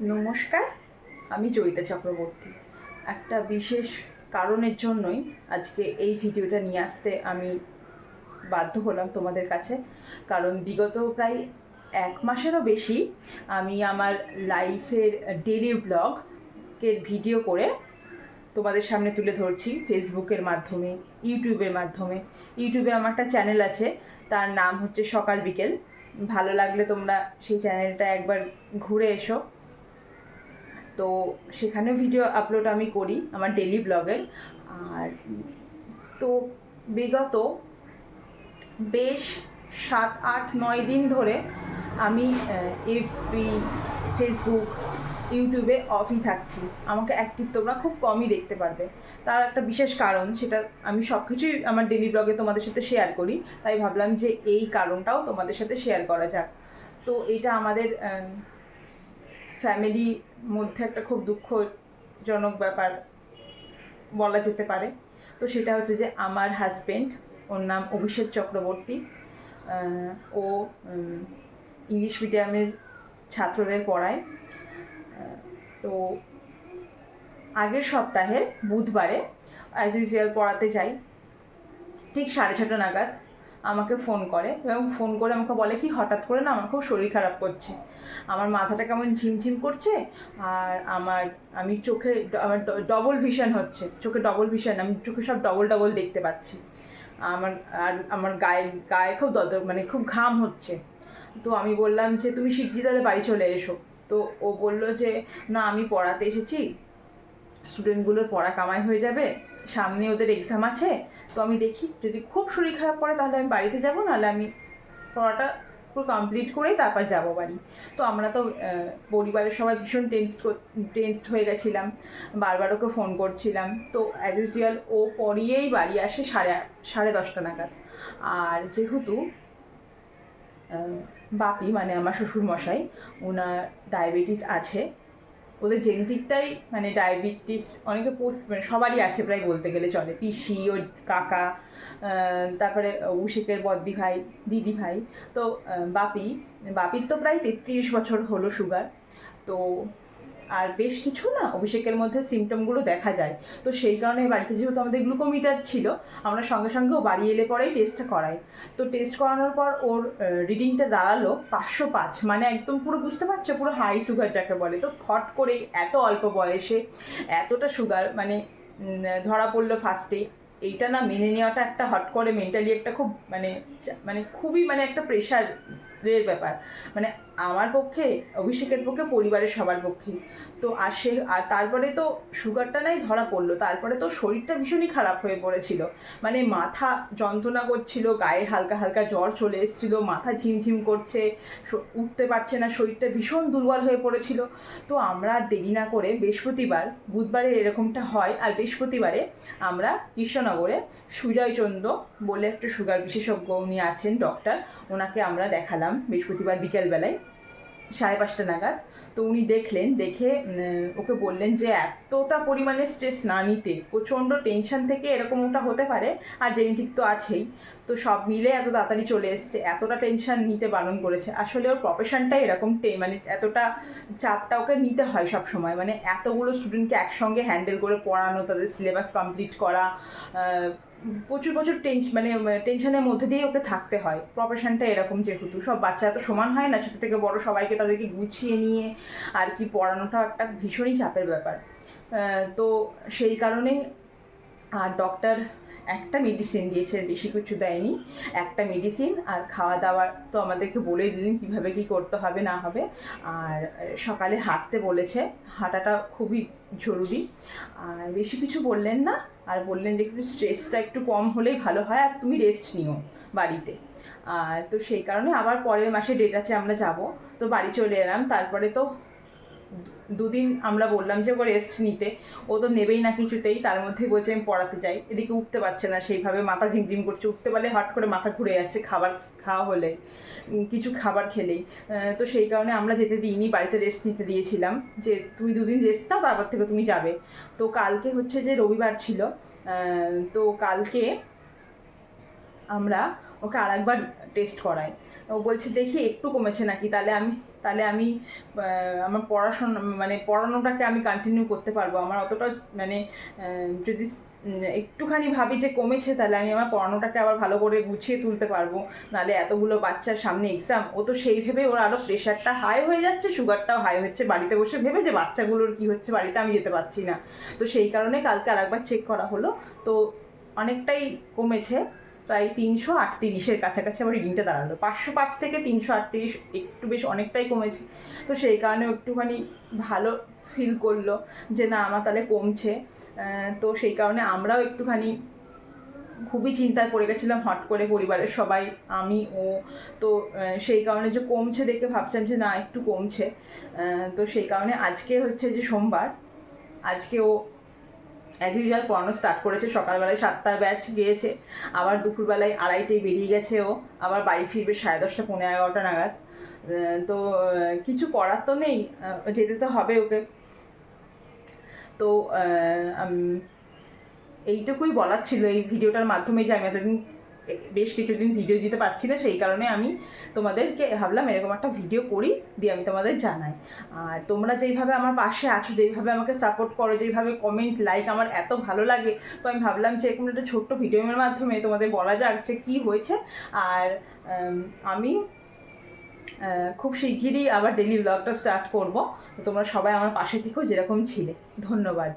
নমস্কার, আমি জয়িতা চক্রবর্তী। একটা বিশেষ কারণের জন্যই আজকে এই ভিডিওটা নিয়ে আসতে আমি বাধ্য হলাম তোমাদের কাছে। কারণ বিগত প্রায় এক মাসেরও বেশি আমি আমার লাইফের ডেলি ব্লগের ভিডিও করে তোমাদের সামনে তুলে ধরছি ফেসবুকের মাধ্যমে, ইউটিউবের মাধ্যমে। ইউটিউবে আমার একটা চ্যানেল আছে, তার নাম হচ্ছে সকাল বিকেল। ভালো লাগলে তোমরা সেই চ্যানেলটা একবার ঘুরে এসো। তো সেখানে ভিডিও আপলোড আমি করি আমার ডেলি ব্লগের আর তো বিগত বেশ সাত, আট, নয় দিন ধরে আমি এফবি ফেসবুক ইউটিউবে অফই থাকছি। আমাকে অ্যাক্টিভ তোমরা খুব কমই দেখতে পারবে। তার একটা বিশেষ কারণ, সেটা আমি সব কিছুই আমার ডেলি ব্লগে তোমাদের সাথে শেয়ার করি। তাই ভাবলাম যে এই কারণটাও তোমাদের সাথে শেয়ার করা যাক। তো এটা আমাদের ফ্যামিলি মধ্যে একটা খুব দুঃখজনক ব্যাপার বলা যেতে পারে। তো সেটা হচ্ছে যে আমার হাজবেন্ড ওর নাম অভিষেক চক্রবর্তী। ও ইংলিশ মিডিয়ামে ছাত্রদের পড়ায়। তো আগের সপ্তাহের বুধবারে অ্যাজ ইউজুয়াল পড়াতে যাই। ঠিক সাড়ে ছটা নাগাদ। আমাকে ফোন করে এবং ফোন করে আমাকে বলে কি হঠাৎ করে না আমার খুব শরীর খারাপ করছে। আমার মাথাটা কেমন ঝিমঝিম করছে আর আমার, আমি চোখে আমার ডবল ভিশন হচ্ছে। চোখে ডবল ভিশন আমি চোখে সব ডবল ডবল দেখতে পাচ্ছি। আমার, আর আমার গায়ে গায়ে খুব দদ মানে খুব ঘাম হচ্ছে। তো আমি বললাম যে, তুমি শিগগির তাহলে বাড়ি চলে এসো। তো ও বলল যে, না, আমি পড়াতে এসেছি। স্টুডেন্টগুলোর পড়া কামাই হয়ে যাবে। সামনে ওদের এক্সাম আছে, তো আমি দেখি যদি খুব শরীর খারাপ পড়ে তাহলে আমি বাড়িতে যাব, নাহলে আমি পড়াটা পুরো কমপ্লিট করেই তারপর যাব বাড়ি। তো আমরা তো পরিবারের সবাই ভীষণ টেন্সড টেন্সড হয়ে গেছিলাম, বারবার ওকে ফোন করছিলাম। তো অ্যাজ ইউজুয়াল ও পড়িয়েই বাড়ি আসে সাড়ে সাড়ে দশটা নাগাদ। আর যেহেতু বাপি মানে আমার শ্বশুর মশাই ওনার ডায়াবেটিস আছে ওদের জেনেটিকটাই মানে ডায়াবেটিস অনেকে মানে সবারই আছে প্রায় বলতে গেলে চলে। পিসি, ও কাকা তারপরে অভিষেকের বদ্দি ভাই, দিদি ভাই। তো বাপি, বাপির তো প্রায় তেত্রিশ বছর হলো সুগার তো আর বেশ কিছু না অভিষেকের মধ্যে সিমটমগুলো দেখা যায়। তো সেই কারণে বাড়িতে যেহেতু আমাদের গ্লুকোমিটার ছিল, আমরা সঙ্গে সঙ্গে ও বাড়ি এলে পরেই টেস্টটা করাই। তো টেস্ট করানোর পর ওর রিডিংটা দাঁড়াল পাঁচশো পাঁচ মানে একদম পুরো বুঝতে পারছ, পুরো হাই সুগার যাকে বলে। তো ফট করেই এত অল্প বয়সে এতটা সুগার মানে ধরা পড়ল ফার্স্টেই এইটা না মেনে নেওয়াটা একটা হট করে মেন্টালি একটা খুব মানে মানে খুবই মানে একটা প্রেশারের ব্যাপার। মানে আমার পক্ষে, অভিষেকের পক্ষে, পরিবারের সবার পক্ষে। তো আর সে, আর তারপরে তো সুগারটা নাই, ধরা পড়ল। তারপরে তো শরীরটা ভীষণই খারাপ হয়ে পড়েছিল। মানে মাথা যন্ত্রণা করছিল, গায়ে হালকা হালকা জ্বর চলে এসেছিল, মাথা ঝিমঝিম করছে উঠতে পারছে না, শরীরটা ভীষণ দুর্বল হয়ে পড়েছিল। তো আমরা দেরি না করে বৃহস্পতিবার, বুধবারে এরকমটা হয়, আর বৃহস্পতিবারে আমরা কৃষ্ণনগরে সুজয়চন্দ্র বলে একটা সুগার বিশেষজ্ঞ উনি আছেন, ডক্টর, ওনাকে আমরা দেখালাম। বৃহস্পতিবার বিকেলবেলায়, সাড়ে পাঁচটা নাগাদ। তো উনি দেখলেন, দেখে ওকে বললেন যে, এতটা পরিমাণে স্ট্রেস না নিতে, প্রচণ্ড টেনশন থেকে এরকম ওটা হতে পারে, আর জেনেটিক তো আছেই। তো সব মিলে এত তাড়াতাড়ি চলে এসছে, এতটা টেনশন নিতে বারণ করেছে। আসলে ওর প্রফেশনটাই এরকম টে- মানে এতটা চাপটা ওকে নিতে হয় সব সময় মানে এতগুলো স্টুডেন্টকে একসঙ্গে হ্যান্ডেল করে পড়ানো, তাদের সিলেবাস কমপ্লিট করা প্রচুর প্রচুর টেনশন মানে টেনশনের মধ্যে দিয়ে ওকে থাকতে হয়। প্রফেশনটা এরকম যেহেতু, সব বাচ্চা তো সমান হয় না, ছোটো থেকে বড় সবাইকে তাদেরকে গুছিয়ে নিয়ে আর কি পড়ানোটা একটা ভীষণই চাপের ব্যাপার। তো সেই কারণেই আর ডক্টর একটা মেডিসিন দিয়েছে, বেশি কিছু দেয়নি, একটা মেডিসিন আর খাওয়া দাওয়া তো আমাদেরকে বলে দিলেন কীভাবে কী করতে হবে, না হবে। আর সকালে হাঁটতে বলেছে, হাঁটাটা খুবই জরুরি। আর বেশি কিছু বললেন না আর বললেন যে একটু স্ট্রেসটা একটু কম হলেই ভালো হয়, আর তুমি রেস্ট নিও বাড়িতে। আর তো সেই কারণে আবার পরের মাসে ডেট আছে, আমরা যাব। তো বাড়ি চলে এলাম, তারপরে তো দুদিন আমরা বললাম যে ও রেস্ট নিতে। ও তো নেবেই না কিছুতেই, তার মধ্যে বলছে আমি পড়াতে যাই। এদিকে উঠতে পারছে না সেইভাবে, মাথা ঝিমঝিম করছে। উঠতে পারলে হট করে মাথা ঘুরে যাচ্ছে খাবার খাওয়া হলে কিছু খাবার খেলেই। তো সেই কারণে আমরা যেতে দিইনি, বাড়িতে রেস্ট নিতে দিয়েছিলাম। যে তুমি দুদিন রেস্ট নাও, তারপর থেকে তুমি যাবে। তো কালকে হচ্ছে যে রবিবার ছিল তো কালকে আমরা ওকে আরেকবার টেস্ট করাই। ও বলছে, দেখি, একটু কমেছে নাকি? তাহলে আমি তাহলে আমি আমার পড়াশোনা মানে পড়ানোটাকে আমি কন্টিনিউ করতে পারব। আমার অতটা মানে যদি একটুখানি ভাবি যে কমেছে, তাহলে আমি আমার পড়ানোটাকে আবার ভালো করে গুছিয়ে তুলতে পারব। নাহলে এতগুলো বাচ্চার সামনে এক্সাম ও তো সেই ভেবে ওর আরও প্রেশারটা হাই হয়ে যাচ্ছে সুগারটাও হাই হচ্ছে। বাড়িতে বসে ভেবে যে বাচ্চাগুলোর কী হচ্ছে, বাড়িতে আমি যেতে পারছি না। তো সেই কারণে কালকে আরেকবার চেক করা হলো। তো অনেকটাই কমেছে। প্রায় তিনশো আটত্রিশের কাছাকাছি আমার রিডিংটা দাঁড়াল। পাঁচশো পাঁচ থেকে তিনশো আটত্রিশ একটু বেশ অনেকটাই কমেছে। তো সেই কারণে একটুখানি ভালো ফিল করল যে, না, আমার তাহলে কমছে। তো সেই কারণে আমরাও একটুখানি খুবই চিন্তায় পড়ে গেছিলাম, হট করে পরিবারের সবাই, আমি, ও। তো সেই কারণে যে কমছে দেখে ভাবছিলাম যে, না, একটু কমছে। তো সেই কারণে আজকে হচ্ছে যে সোমবার, আজকে ও অ্যাজ ইউজুয়াল পড়ানো স্টার্ট করেছে। সকালবেলায় সাতটার ব্যাচ গিয়েছে। আবার দুপুরবেলায় আড়াইটায় বেরিয়ে গেছে ও। আবার বাড়ি ফিরবে সাড়ে দশটা পনেরো এগারোটা নাগাদ। তো কিছু করার তো নেই। যেতে তো হবে ওকে। তো এইটুকুই বলার ছিল এই ভিডিওটার মাধ্যমে যে আমি এতদিন বেশ কিছুদিন ভিডিও দিতে পারছি না, সেই কারণে আমি তোমাদেরকে ভাবলাম এরকম একটা ভিডিও করি, দিয়ে আমি তোমাদের জানাই। আর তোমরা যেইভাবে আমার পাশে আছো, যেইভাবে আমাকে সাপোর্ট করো, যেইভাবে কমেন্ট লাইক আমার এত ভালো লাগে, তো আমি ভাবলাম যে এরকম একটা ছোট্ট ভিডিওর মাধ্যমে তোমাদের বলা যাক যে কী হয়েছে। আর আমি খুব শিগগিরই আবার ডেলি ব্লগটা স্টার্ট করব। তোমরা সবাই আমার পাশে থেকেও যেরকম ছিলে। ধন্যবাদ।